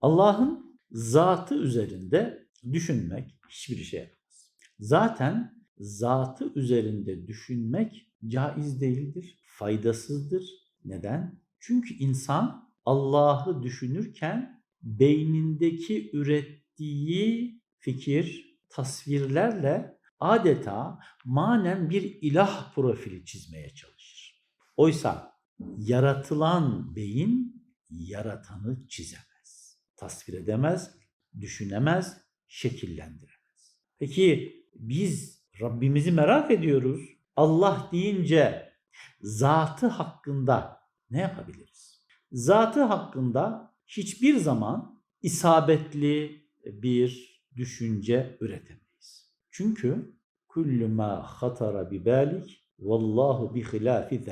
Allah'ın zatı üzerinde düşünmek hiçbir şey yapmaz. Zaten zatı üzerinde düşünmek caiz değildir, faydasızdır. Neden? Çünkü insan Allah'ı düşünürken beynindeki ürettiği fikir, tasvirlerle adeta manen bir ilah profili çizmeye çalışır. Oysa yaratılan beyin yaratanı çizemez, tasvir edemez, düşünemez, şekillendiremez. Peki biz Rabbimizi merak ediyoruz. Allah deyince zatı hakkında ne yapabiliriz? Zatı hakkında hiçbir zaman isabetli bir düşünce üretemeyiz. Çünkü kullu ma hatara bi balik vallahu bi hilafi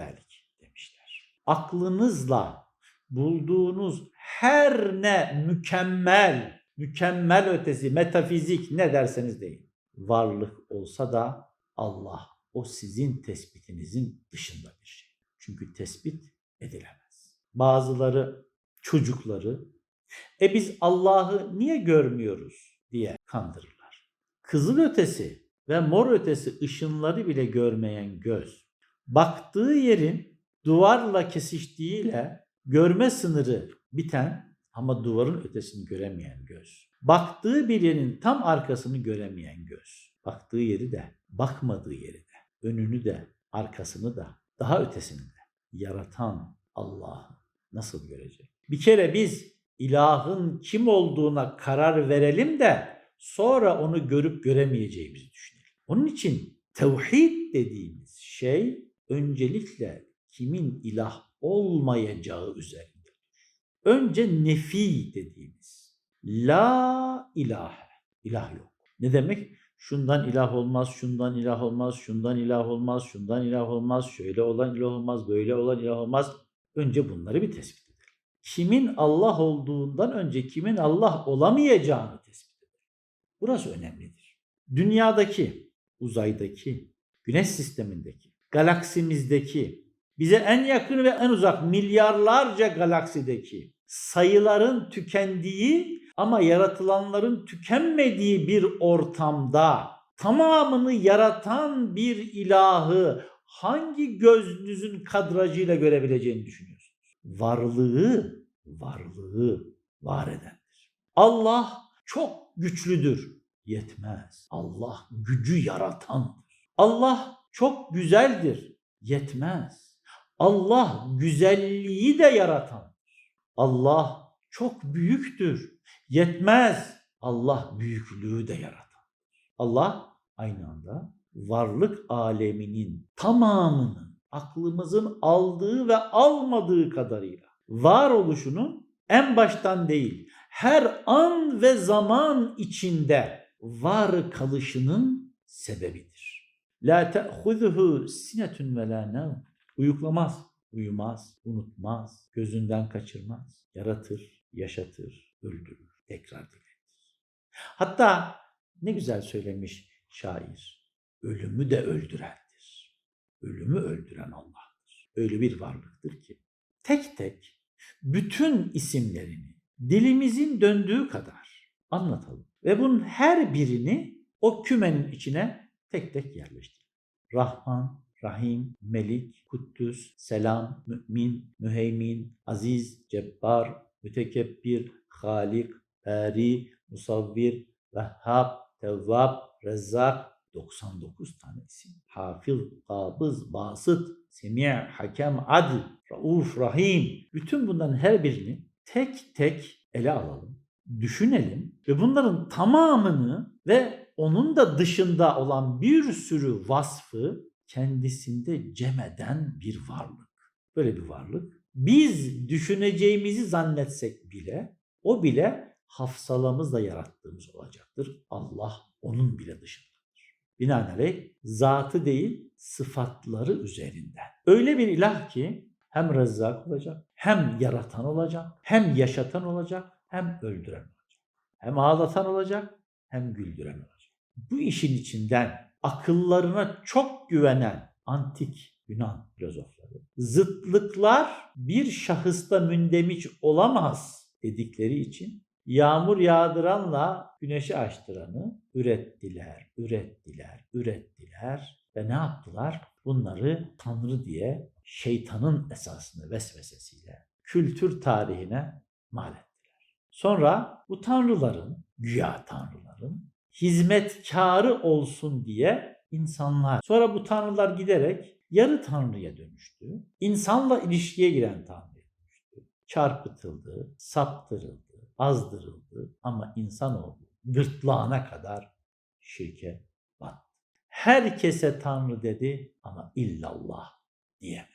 demişler. Aklınızla bulduğunuz her ne mükemmel, mükemmel ötesi, metafizik ne derseniz deyin. Varlık olsa da Allah o sizin tespitinizin dışında bir şey. Çünkü tespit edilemez. Bazıları çocukları e biz Allah'ı niye görmüyoruz diye kandırırlar. Kızıl ötesi ve mor ötesi ışınları bile görmeyen göz baktığı yerin duvarla kesiştiğiyle görme sınırı biten ama duvarın ötesini göremeyen göz. Baktığı bir yerin tam arkasını göremeyen göz. Baktığı yeri de, bakmadığı yeri de, önünü de, arkasını da, daha ötesini de yaratan Allah'ı nasıl görecek? Bir kere biz ilahın kim olduğuna karar verelim de sonra onu görüp göremeyeceğimizi düşünelim. Onun için tevhid dediğimiz şey öncelikle kimin ilah olmayacağı üzerindedir. Önce nefi dediğimiz la ilahe, ilah yok. Ne demek? Şundan ilah olmaz, şundan ilah olmaz, şundan ilah olmaz, şundan ilah olmaz, şöyle olan ilah olmaz, böyle olan ilah olmaz. Önce bunları bir tespit edelim. Kimin Allah olduğundan önce kimin Allah olamayacağını tespit edelim. Burası önemlidir. Dünyadaki, uzaydaki, güneş sistemindeki, galaksimizdeki, bize en yakın ve en uzak milyarlarca galaksideki sayıların tükendiği ama yaratılanların tükenmediği bir ortamda tamamını yaratan bir ilahı hangi gözünüzün kadrajıyla görebileceğini düşünüyorsunuz? Varlığı, varlığı var edendir. Allah çok güçlüdür. Yetmez. Allah gücü yaratandır. Allah çok güzeldir. Yetmez. Allah güzelliği de yaratandır. Allah çok büyüktür. Yetmez. Allah büyüklüğü de yaratan. Allah aynı anda varlık aleminin tamamının aklımızın aldığı ve almadığı kadarıyla varoluşunun en baştan değil her an ve zaman içinde var kalışının sebebidir. La te'huzuhu sinetun ve la nevm. Uyuklamaz, uyumaz, unutmaz, gözünden kaçırmaz, yaratır, yaşatır, öldürür, tekrar diriltir. Hatta ne güzel söylemiş şair. Ölümü de öldürendir. Ölümü öldüren Allah'tır. Öyle bir varlıktır ki tek tek bütün isimlerini dilimizin döndüğü kadar anlatalım. Ve bunun her birini o kümenin içine tek tek yerleştirelim. Rahman, Rahim, Melik, Kuddüs, Selam, Mümin, Müheymin, Aziz, Cebbar, Mütekebbir, Halik, Bari, Musavvir, Vehhab, Tevvab, Rezzak 99 tane isim. Hafız, Kabız, Basıt, Semi' Hakem, Adl, Rauf, Rahim. Bütün bunların her birini tek tek ele alalım, düşünelim ve bunların tamamını ve onun da dışında olan bir sürü vasfı kendisinde cem eden bir varlık. Böyle bir varlık. Biz düşüneceğimizi zannetsek bile o bile hafsalamızla yarattığımız olacaktır. Allah onun bile dışındadır. Binaenaleyh zatı değil sıfatları üzerinden. Öyle bir ilah ki hem rezzak olacak, hem yaratan olacak, hem yaşatan olacak, hem öldüren olacak. Hem ağlatan olacak, hem güldüren olacak. Bu işin içinden akıllarına çok güvenen antik Yunan filozofları zıtlıklar bir şahısta mündemiş olamaz dedikleri için Yağmur yağdıranla güneşi açtıranı ürettiler, ürettiler, ürettiler ve ne yaptılar? Bunları Tanrı diye şeytanın esasını vesvesesiyle kültür tarihine mal ettiler. Sonra bu tanrıların, güya tanrıların hizmetkarı olsun diye insanlar. Sonra bu tanrılar giderek yarı tanrıya dönüştü. İnsanla ilişkiye giren tanrıya dönüştü. Çarpıtıldı, saptırıldı, azdırıldı ama insanoğlu gırtlağına kadar şirke battı. Herkese tanrı dedi ama illallah diyemedi.